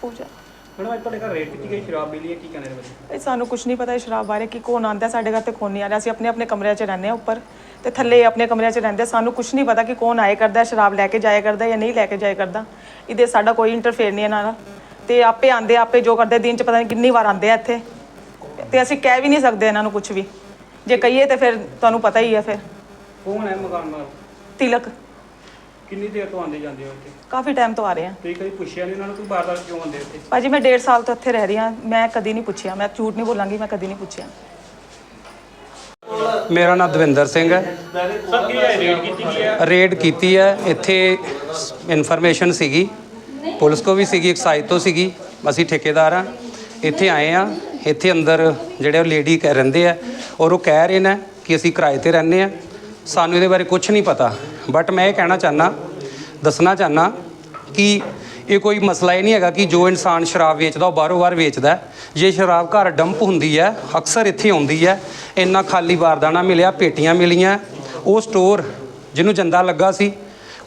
ਪੂਜਾ। Madam ਅੱਜ ਤੁਹਾਡੇ ਘਰ ਰੇਡ ਕੀਤੀ ਗਈ ਸ਼ਰਾਬ ਮਿਲੀ ਹੈ ਕੀ ਕਹਿੰਦੇ ਨੇ ਬਾਰੇ ਇਹ ਸਾਨੂੰ ਕੁਝ ਨਹੀਂ ਪਤਾ ਇਹ ਸ਼ਰਾਬ ਬਾਰੇ ਕਿ ਕੌਣ ਆਂਦਾ ਸਾਡੇ ਘਰ ਤੇ ਕੌਣ ਨਹੀਂ ਆ ਰਿਹਾ। ਅਸੀਂ ਆਪਣੇ ਆਪਣੇ ਕਮਰਿਆਂ 'ਚ ਰਹਿੰਦੇ ਆ ਉੱਪਰ ਤੇ ਥੱਲੇ ਆਪਣੇ ਕਮਰਿਆਂ 'ਚ ਰਹਿੰਦੇ। ਆ। ਸਾਨੂੰ ਕੁਝ ਨਹੀਂ ਪਤਾ ਕਿ ਕੌਣ ਆਏ ਕਰਦਾ ਸ਼ਰਾਬ ਲੈ ਕੇ ਜਾਇਆ ਕਰਦਾ ਜਾਂ ਨਹੀਂ ਲੈ ਕੇ ਜਾਇਆ ਕਰਦਾ। ਇਹਦੇ ਸਾਡਾ ਕੋਈ ਇੰਟਰਫੇਅਰ ਨਹੀਂ ਇਹਨਾਂ ਨਾਲ ਤੇ ਆਪੇ ਆਂਦੇ ਆਪੇ ਜੋ ਕਰਦੇ ਦਿਨ 'ਚ ਪਤਾ ਨਹੀਂ ਕਿੰਨੀ ਵਾਰ ਆਂਦੇ ਆ ਇੱਥੇ। ਤੇ ਅਸੀਂ ਕਹਿ ਵੀ ਨਹੀਂ ਸਕਦੇ ਇਹਨਾਂ ਨੂੰ ਕੁਝ ਵੀ। ਜੇ ਕਹੀਏ ਤੇ ਫਿਰ ਤੁਹਾਨੂੰ ਪਤਾ ਹੀ ਹੈ ਫਿਰ। ਕੌਣ ਹੈ ਮਕਾਨ ਮਾਲਕ? ਤਿਲਕ। ਕਿੰਨੀ ਦੇਰ ਤੋਂ ਆਉਂਦੇ ਜਾਂਦੇ ਹੋ ਇੱਥੇ? ਕਾਫੀ ਟਾਈਮ ਤੋਂ ਆ ਰਹੇ ਆ ਤੁਸੀਂ ਕਦੀ ਪੁੱਛਿਆ ਨਹੀਂ ਉਹਨਾਂ ਨੂੰ ਕੋਈ ਬਾਰ-ਬਾਰ ਕਿਉਂ ਆਉਂਦੇ ਇੱਥੇ? ਭਾਜੀ ਮੈਂ 1.5 ਸਾਲ ਤੋਂ ਇੱਥੇ ਰਹਿ ਰਹੀ ਹਾਂ। ਮੈਂ ਕਦੀ ਨਹੀਂ ਪੁੱਛਿਆ। ਮੈਂ ਝੂਠ ਨਹੀਂ ਬੋਲਾਂਗੀ ਮੈਂ ਕਦੀ ਨਹੀਂ ਪੁੱਛਿਆ। ਮੇਰਾ ਨਾਮ ਦਵਿੰਦਰ ਸਿੰਘ ਹੈ। ਸਰ ਕੀ ਹੈ? ਰੇਡ ਕੀਤੀ ਗਈ ਹੈ? ਰੇਡ ਕੀਤੀ ਹੈ। ਇੱਥੇ ਇਨਫੋਰਮੇਸ਼ਨ ਸੀਗੀ। ਪੁਲਿਸ ਕੋ ਵੀ ਸੀਗੀ ਐਕਸਾਈਜ਼ ਤੋਂ ਸੀਗੀ। ਅਸੀਂ ਠੇਕੇਦਾਰ ਆ ਇੱਥੇ ਆਏ ਆ ਇੱਥੇ ਅੰਦਰ ਜਿਹੜੇ ਉਹ ਲੇਡੀ ਕਹਿ ਰਹਿੰਦੇ ਆ ਔਰ ਉਹ ਕਹਿ ਰਹੇ ਨੇ ਕਿ ਅਸੀਂ ਕਿਰਾਏ ਤੇ ਰਹਿੰਦੇ ਆ ਸਾਨੂੰ ਇਹਦੇ ਬਾਰੇ ਕੁਝ ਨਹੀਂ ਪਤਾ। ਬਟ ਮੈਂ ਇਹ ਕਹਿਣਾ ਚਾਹਨਾ ਦੱਸਣਾ ਚਾਹਨਾ ਕਿ ਇਹ ਕੋਈ ਮਸਲਾ ਇਹ ਨਹੀਂ ਹੈਗਾ ਕਿ ਜੋ ਇਨਸਾਨ ਸ਼ਰਾਬ ਵੇਚਦਾ ਉਹ ਬਾਹਰੋਂ ਬਾਹਰ ਵੇਚਦਾ ਜੇ ਸ਼ਰਾਬ ਘਰ ਡੰਪ ਹੁੰਦੀ ਹੈ, ਅਕਸਰ ਇੱਥੇ ਆਉਂਦੀ ਹੈ, ਇੰਨਾ ਖਾਲੀ ਬਾਰਦਾਨਾ ਮਿਲਿਆ, ਪੇਟੀਆਂ ਮਿਲੀਆਂ, ਉਹ ਸਟੋਰ ਜਿਹਨੂੰ ਜੰਦਾ ਲੱਗਾ ਸੀ,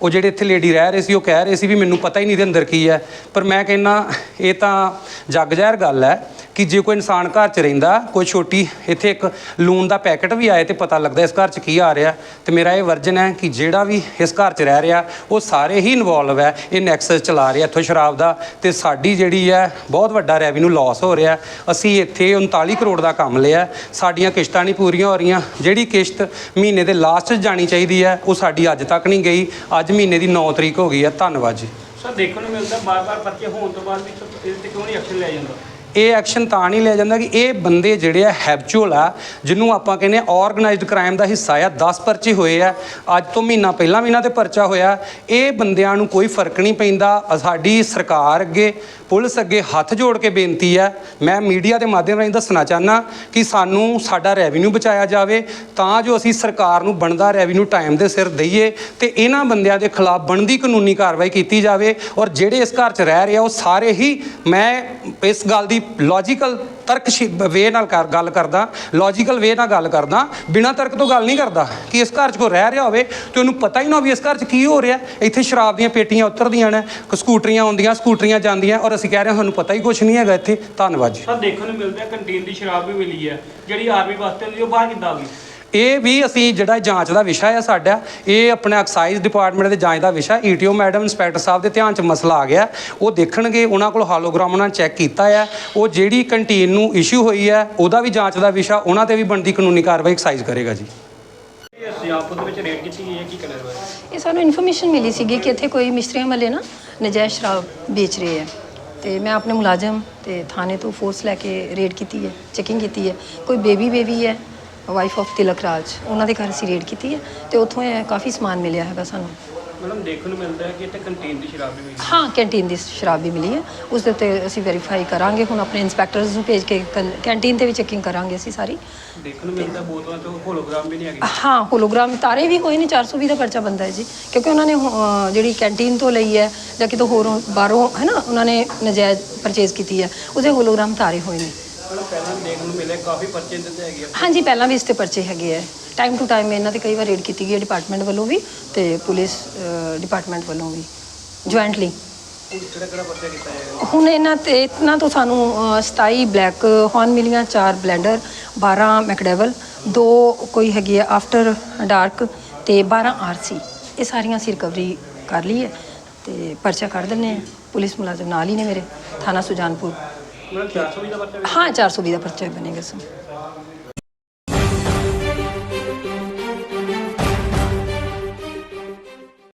ਉਹ ਜਿਹੜੇ ਇੱਥੇ ਲੇਡੀ ਰਹਿ ਰਹੇ ਸੀ, ਉਹ ਕਹਿ ਰਹੇ ਸੀ ਵੀ ਮੈਨੂੰ ਪਤਾ ਹੀ ਨਹੀਂ ਦੇ ਅੰਦਰ ਕੀ ਹੈ। ਪਰ ਮੈਂ ਕਹਿੰਨਾ ਇਹ ਤਾਂ ਜੱਗ ਜ਼ਹਿਰ ਗੱਲ ਹੈ। ਕਿ ਜੇ ਕੋਈ ਇਨਸਾਨ ਘਰ 'ਚ ਰਹਿੰਦਾ, ਕੋਈ ਛੋਟੀ, ਇੱਥੇ ਇੱਕ ਲੂਣ ਦਾ ਪੈਕਟ ਵੀ ਆਏ ਤੇ ਪਤਾ ਲੱਗਦਾ ਇਸ ਘਰ 'ਚ ਕੀ ਆ ਰਿਹਾ। ਤੇ ਮੇਰਾ ਇਹ ਵਰਜਨ ਹੈ ਕਿ ਜਿਹੜਾ ਵੀ ਇਸ ਘਰ 'ਚ ਰਹਿ ਰਿਹਾ, ਉਹ ਸਾਰੇ ਹੀ ਇਨਵੋਲਵ ਹੈ, ਇਹ ਨੈਕਸਸ ਚਲਾ ਰਿਹਾ ਇੱਥੋਂ ਸ਼ਰਾਬ ਦਾ। ਤੇ ਸਾਡੀ ਜਿਹੜੀ ਹੈ, ਬਹੁਤ ਵੱਡਾ ਰੈਵਨਿਊ ਲਾਸ ਹੋ ਰਿਹਾ। ਅਸੀਂ ਇੱਥੇ 39 ਕਰੋੜ ਦਾ ਕੰਮ ਲਿਆ। ਸਾਡੀਆਂ ਕਿਸ਼ਤਾਂ ਨਹੀਂ ਪੂਰੀਆਂ ਹੋ ਰਹੀਆਂ। ਜਿਹੜੀ ਕਿਸ਼ਤ ਮਹੀਨੇ ਦੇ ਲਾਸਟ 'ਚ ਜਾਣੀ ਚਾਹੀਦੀ ਹੈ, ਉਹ ਸਾਡੀ ਅੱਜ ਤੱਕ ਨਹੀਂ ਗਈ। ਅੱਜ ਮਹੀਨੇ ਦੀ 9 ਤਰੀਕ ਹੋ ਗਈ ਹੈ। ਧੰਨਵਾਦ ਜੀ। ਸਰ, ਦੇਖਣ ਨੂੰ ਮਿਲਦਾ, ਬਾਰ-ਬਾਰ ਪਰਚੇ ਹੋਣ ਤੋਂ ਬਾਅਦ ਵੀ ਇਹਦੇ ਤੇ ਕਿਉਂ ਨਹੀਂ ਐਕਸ਼ਨ ਲਿਆ ਜਾਂਦਾ? ਇਹ ਐਕਸ਼ਨ ਤਾਂ ਨਹੀਂ ਲਿਆ ਜਾਂਦਾ ਕਿ ਇਹ ਬੰਦੇ ਜਿਹੜੇ ਆ ਹੈਬਚੁਅਲ ਆ, ਜਿਹਨੂੰ ਆਪਾਂ ਕਹਿੰਦੇ ਆ ਆਰਗੇਨਾਈਜ਼ਡ ਕ੍ਰਾਈਮ ਦਾ ਹਿੱਸਾ ਆ 10 ਪਰਚੇ ਹੋਏ ਆ, ਅੱਜ ਤੋਂ ਮਹੀਨਾ ਪਹਿਲਾਂ ਵੀ ਇਹਨਾਂ ਤੇ ਪਰਚਾ ਹੋਇਆ, ਇਹ ਬੰਦਿਆਂ ਨੂੰ ਕੋਈ ਫ਼ਰਕ ਨਹੀਂ ਪੈਂਦਾ। ਸਾਡੀ ਸਰਕਾਰ ਅੱਗੇ, ਪੁਲਿਸ ਅੱਗੇ ਹੱਥ ਜੋੜ ਕੇ ਬੇਨਤੀ ਹੈ ਮੈਂ ਮੀਡੀਆ ਦੇ ਮਾਧਿਅਮ ਰਾਹੀਂ ਦੱਸਣਾ ਚਾਹਨਾ ਕਿ ਸਾਨੂੰ ਸਾਡਾ ਰੈਵਨਿਊ ਬਚਾਇਆ ਜਾਵੇ, ਤਾਂ ਜੋ ਅਸੀਂ ਸਰਕਾਰ ਨੂੰ ਬਣਦਾ ਰੈਵਨਿਊ ਟਾਈਮ ਦੇ ਸਿਰ ਦਈਏ ਤੇ ਇਹਨਾਂ ਬੰਦਿਆਂ ਦੇ ਖਿਲਾਫ ਬਣਦੀ ਕਾਨੂੰਨੀ ਕਾਰਵਾਈ ਕੀਤੀ ਜਾਵੇ ਔਰ ਜਿਹੜੇ ਇਸ ਘਰ 'ਚ ਰਹਿ ਰਹੇ ਆ, ਉਹ ਸਾਰੇ ਹੀ ਮੈਂ ਇਸ ਗੱਲ ਦੀ ਲੌਜੀਕਲ ਤਰਕ ਵੇ ਨਾਲ ਗੱਲ ਕਰਦਾ ਲੌਜੀਕਲ ਵੇ ਨਾਲ ਗੱਲ ਕਰਦਾ, ਬਿਨਾਂ ਤਰਕ ਤੋਂ ਗੱਲ ਨਹੀਂ ਕਰਦਾ ਕਿ ਇਸ ਘਰ 'ਚ ਕੋਈ ਰਹਿ ਰਿਹਾ ਹੋਵੇ ਤੇ ਉਹਨੂੰ ਪਤਾ ਹੀ ਨਾ ਹੋਵੇ ਇਸ ਘਰ 'ਚ ਕੀ ਹੋ ਰਿਹਾ। ਇੱਥੇ ਸ਼ਰਾਬ ਦੀਆਂ ਪੇਟੀਆਂ ਉਤਰਦੀਆਂ ਨੇ ਸਕੂਟਰੀਆਂ ਆਉਂਦੀਆਂ, ਸਕੂਟਰੀਆਂ ਜਾਂਦੀਆਂ ਔਰ ਅਸੀਂ ਕਹਿ ਰਹੇ ਹਾਂ ਸਾਨੂੰ ਪਤਾ ਹੀ ਕੁਝ ਨਹੀਂ ਹੈਗਾ ਇੱਥੇ। ਧੰਨਵਾਦ ਜੀ। ਸਰ, ਦੇਖਣ ਨੂੰ ਮਿਲਦਾ ਕੰਟੀਨ ਦੀ ਸ਼ਰਾਬ ਵੀ ਮਿਲੀ ਹੈ। ਜਿਹੜੀ ਆਰਮੀ ਵਾਸਤੇ ਹੁੰਦੀ ਉਹ ਬਾਹਰ ਕਿੱਦਾਂ ਆ ਗਈ? ਇਹ ਵੀ ਅਸੀਂ ਜਿਹੜਾ ਜਾਂਚ ਦਾ ਵਿਸ਼ਾ ਹੈ ਸਾਡਾ ਇਹ ਆਪਣੇ ਐਕਸਾਈਜ਼ ਡਿਪਾਰਟਮੈਂਟ ਦੇ ਜਾਂਚ ਦਾ ਵਿਸ਼ਾ ਈਟੀਓ ਮੈਡਮ ਇੰਸਪੈਕਟਰ ਸਾਹਿਬ ਦੇ ਧਿਆਨ 'ਚ ਮਸਲਾ ਆ ਗਿਆ। ਉਹ ਦੇਖਣਗੇ ਉਹਨਾਂ ਕੋਲ ਹਾਲੋਗ੍ਰਾਮ ਉਹਨਾਂ ਚੈੱਕ ਕੀਤਾ ਹੈ ਉਹ ਜਿਹੜੀ ਕੰਟੀਨ ਨੂੰ ਇਸ਼ੂ ਹੋਈ ਹੈ ਉਹਦਾ ਵੀ ਜਾਂਚ ਦਾ ਵਿਸ਼ਾ ਉਹਨਾਂ ਤੇ ਵੀ ਬਣਦੀ ਕਾਨੂੰਨੀ ਕਾਰਵਾਈ ਐਕਸਾਈਜ਼ ਕਰੇਗਾ ਜੀ। ਇਹ ਸਾਨੂੰ ਇਨਫੋਰਮੇਸ਼ਨ ਮਿਲੀ ਸੀਗੀ ਕਿ ਇੱਥੇ ਕੋਈ ਮਿਸਤਰੀਆਂ ਵਾਲੇ ਨਾ ਨਜਾਇਜ਼ ਸ਼ਰਾਬ ਵੇਚ ਰਹੇ ਹੈ ਤੇ ਮੈਂ ਆਪਣੇ ਮੁਲਾਜ਼ਮ ਤੇ ਥਾਣੇ ਤੋਂ ਫੋਰਸ ਲੈ ਕੇ ਰੇਡ ਕੀਤੀ ਹੈ ਚੈਕਿੰਗ ਕੀਤੀ ਹੈ। ਕੋਈ ਬੇਬੀ ਬੇਬੀ ਹੈ ਵਾਈਫ ਆਫ ਤਿਲਕ ਰਾਜ ਉਹਨਾਂ ਦੇ ਘਰ ਅਸੀਂ ਰੇਡ ਕੀਤੀ ਹੈ ਤੇ ਉੱਥੋਂ ਇਹ ਕਾਫੀ ਸਮਾਨ ਮਿਲਿਆ ਹੈਗਾ ਸਾਨੂੰ। ਮੈਡਮ ਦੇਖਣ ਨੂੰ ਮਿਲਦਾ ਹੈ ਕਿ ਇੱਥੇ ਕੰਟੀਨ ਦੀ ਸ਼ਰਾਬ ਵੀ ਮਿਲੀ ਹੈ। ਹਾਂ ਕੈਂਟੀਨ ਦੀ ਸ਼ਰਾਬ ਵੀ ਮਿਲੀ ਹੈ। ਉਸ ਦੇ ਉੱਤੇ ਅਸੀਂ ਵੈਰੀਫਾਈ ਕਰਾਂਗੇ। ਹੁਣ ਆਪਣੇ ਇੰਸਪੈਕਟਰਸ ਨੂੰ ਭੇਜ ਕੇ ਕੈਂਟੀਨ ਤੇ ਵੀ ਚੈਕਿੰਗ ਕਰਾਂਗੇ ਅਸੀਂ ਸਾਰੀ। ਦੇਖਣ ਨੂੰ ਮਿਲਦਾ ਬੋਤਲਾਂ ਤੋਂ ਹੋਲੋਗ੍ਰਾਮ ਵੀ ਨਹੀਂ ਹੈਗੇ। ਹਾਂ ਹੋਲੋਗ੍ਰਾਮ ਤਾਰੇ ਵੀ ਹੋਏ ਨੇ 420 ਦਾ ਪਰਚਾ ਬੰਦਾ ਹੈ ਜੀ। ਕਿਉਂਕਿ ਉਹਨਾਂ ਨੇ ਅਹ ਜਿਹੜੀ ਕੈਂਟੀਨ ਤੋਂ ਲਈ ਹੈ ਜਾਂ ਕਿਤੋਂ ਹੋਰੋਂ ਬਾਹਰੋਂ ਹੈ ਨਾ ਉਹਨਾਂ ਨੇ ਨਜਾਇਜ਼ ਪਰਚੇਜ਼ ਕੀਤੀ ਹੈ। ਉਹਦੇ ਹੋਲੋਗ੍ਰਾਮ ਤਾਰੇ ਹੋਏ ਨੇ। ਮੈਡਮ ਪਹਿਲਾਂ ਦੇਖਣ ਨੂੰ ਮਿਲਿਆ ਕਾਫੀ ਪਰਚੇ ਦਿੱਤੇ ਹੈਗੇ ਆ। ਹਾਂਜੀ ਪਹਿਲਾਂ ਵੀ ਇਸ ਤੇ ਪਰਚੇ ਹੈਗੇ ਆ। ਟਾਈਮ ਟੂ ਟਾਈਮ ਇਹਨਾਂ ਤੇ ਕਈ ਵਾਰ ਰੇਡ ਕੀਤੀ ਗਈ ਹੈ ਡਿਪਾਰਟਮੈਂਟ ਵੱਲੋਂ ਵੀ ਤੇ ਪੁਲਿਸ ਡਿਪਾਰਟਮੈਂਟ ਵੱਲੋਂ ਵੀ ਜੁਆਇੰਟਲੀ ਕਿਹੜਾ ਕਿਹੜਾ ਪਰਚਾ ਕੀਤਾ ਜਾਏਗਾ ਹੁਣ ਇਹਨਾਂ ਤੇ ਇਹਨਾਂ ਤੋਂ ਸਾਨੂੰ ਅਹ, 27 ਬਲੈਕ ਹੌਰਨ ਮਿਲੀਆਂ 4 ਬਲੈਂਡਰ 12 ਮੈਕਡੇਵਲ ਦੋ ਕੋਈ ਹੈਗੀ ਆ ਆਫਟਰ ਡਾਰਕ ਤੇ 12 ਆਰਸੀ ਇਹ ਸਾਰੀਆਂ ਅਸੀਂ ਰਿਕਵਰੀ ਕਰ ਲਈ ਹੈ ਤੇ ਪਰਚਾ ਕੱਢ ਦਿੰਨੇ ਆ ਪੁਲਿਸ ਮੁਲਾਜ਼ਮ ਨਾਲ ਹੀ ਨੇ ਮੇਰੇ ਥਾਣਾ ਸੁਜਾਨਪੁਰ। ਮੈਡਮ 420 ਦਾ ਪਰਚਾ ਹਾਂ 420 ਦਾ ਪਰਚਾ ਵੀ ਬਣੇਗਾ ਸਰ।